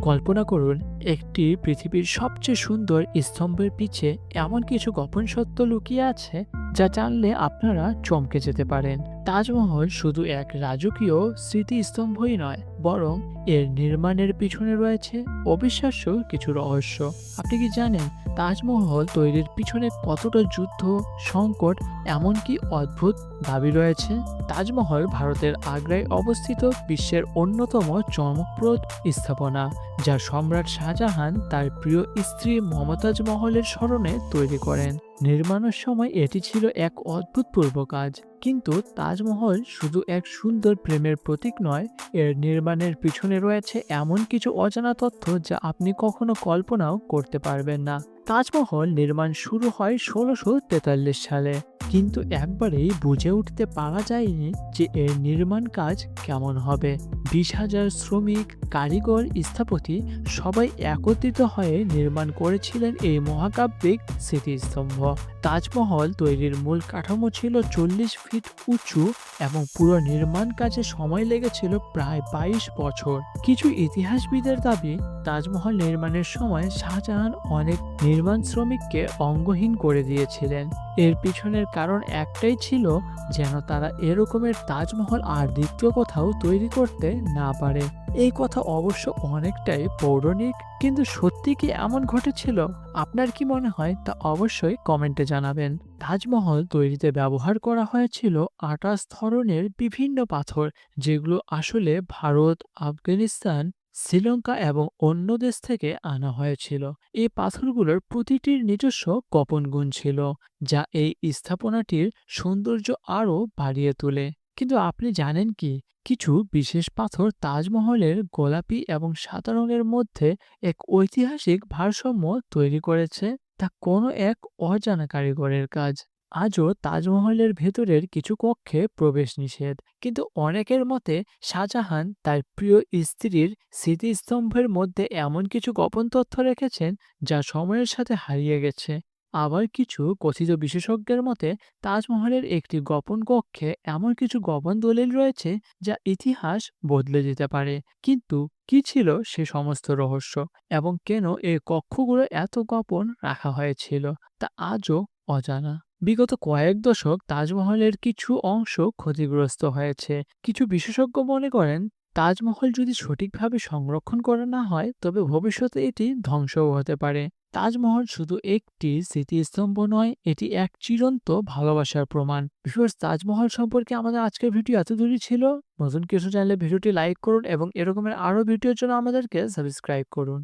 কল্পনা করুন একটি পৃথিবীর সবচেয়ে সুন্দর স্তম্ভের পিছে এমন কিছু গোপন সত্য লুকিয়ে আছে যা জানলে আপনারা চমকে যেতে পারেন। তাজমহল শুধু এক রাজকীয় স্মৃতিস্তম্ভই নয়, বরং এর নির্মাণের পিছনে রয়েছে অবিশ্বাস্য কিছু রহস্য। আপনি কি জানেন তাজমহল তৈরির পিছনে কতটা যুদ্ধ, সংকট, এমনকি অদ্ভুত দাবি রয়েছে? তাজমহল ভারতের আগ্রায় অবস্থিত বিশ্বের অন্যতম চমকপ্রদ স্থাপনা, যা সম্রাট শাহজাহান তার প্রিয় স্ত্রী মমতাজ মহলের স্মরণে তৈরি করেন। নির্মাণের সময় এটি ছিল এক অদ্ভুতপূর্ব কাজ, কিন্তু তাজমহল শুধু এক সুন্দর প্রেমের প্রতীক নয়, এর নির্মাণের পিছনে রয়েছে এমন কিছু অজানা তথ্য যা আপনি কখনো কল্পনাও করতে পারবেন না। তাজমহল নির্মাণ শুরু হয় ষোলোশো সালে। কিন্তু একবারেই বুঝে উঠতে পারা যায়নি যে এর নির্মাণ কাজ কেমন হবে। বিশ হাজার শ্রমিক, কারিগর, স্থপতি সবাই একত্রিত হয়ে নির্মাণ করেছিলেন এই মহাকাব্যিক স্মৃতিস্তম্ভ। তাজমহল তৈরির মূল কাঠামো ছিল চল্লিশ ফিট উঁচু এবং পুরো নির্মাণ কাজে সময় লেগেছিল প্রায় বাইশ বছর। কিছু ইতিহাসবিদের দাবি, তাজমহল নির্মাণের সময় শাহজাহান অনেক নির্মাণ শ্রমিককে অঙ্গহীন করে দিয়েছিলেন। এর পিছনের কারণ একটাই ছিল যেন তারা এরকমের তাজমহল আর দ্বিতীয় কোথাও তৈরি করতে না পারে। এই কথা অবশ্য অনেকটাই পৌরাণিক, কিন্তু সত্যি কি এমন ঘটেছিল? আপনার কি মনে হয় তা অবশ্যই কমেন্টে জানাবেন। তাজমহল তৈরিতে ব্যবহার করা হয়েছিল আটাশ ধরনের বিভিন্ন পাথর, যেগুলো আসলে ভারত, আফগানিস্তান শ্রীলঙ্কা এবং অন্য দেশ থেকে আনা হয়েছিল। এই পাথরগুলোর প্রতিটির নিজস্ব গোপন গুণ ছিল, যা এই স্থাপনাটির সৌন্দর্য আরও বাড়িয়ে তোলে। কিন্তু আপনি জানেন কি? কিছু বিশেষ পাথর তাজমহলের গোলাপি এবং সাদা রঙের মধ্যে এক ঐতিহাসিক ভারসাম্য তৈরি করেছে, তা কোনো এক অজানা কারিগরের কাজ। আজও তাজমহলের ভেতরের কিছু কক্ষে প্রবেশ নিষেধ। কিন্তু অনেকের মতে, শাহজাহান তার প্রিয় স্ত্রীর স্মৃতিস্তম্ভের মধ্যে এমন কিছু গোপন তথ্য রেখেছেন যা সময়ের সাথে হারিয়ে গেছে। আবার কিছু কথিত বিশেষজ্ঞের মতে, তাজমহলের একটি গোপন কক্ষে এমন কিছু গোপন দলিল রয়েছে যা ইতিহাস বদলে যেতে পারে। কিন্তু কি ছিল সে সমস্ত রহস্য? এবং কেন এই কক্ষগুলো এত গোপন রাখা হয়েছিল? তা আজও অজানা। বিগত কয়েক দশক তাজমহলের কিছু অংশ ক্ষতিগ্রস্ত হয়েছে। কিছু বিশেষজ্ঞ মনে করেন, তাজমহল যদি সঠিকভাবে সংরক্ষণ করা না হয়, তবে ভবিষ্যতে এটি ধ্বংসও হতে পারে। তাজমহল শুধু একটি স্মৃতিস্তম্ভ নয়, এটি এক চিরন্ত ভালোবাসার প্রমাণ। বিশেষ তাজমহল সম্পর্কে আমাদের আজকের ভিডিও এত দূরই ছিল। নতুন কিছু জানলে ভিডিওটি লাইক করুন এবং এরকমের আরও ভিডিওর জন্য আমাদেরকে সাবস্ক্রাইব করুন।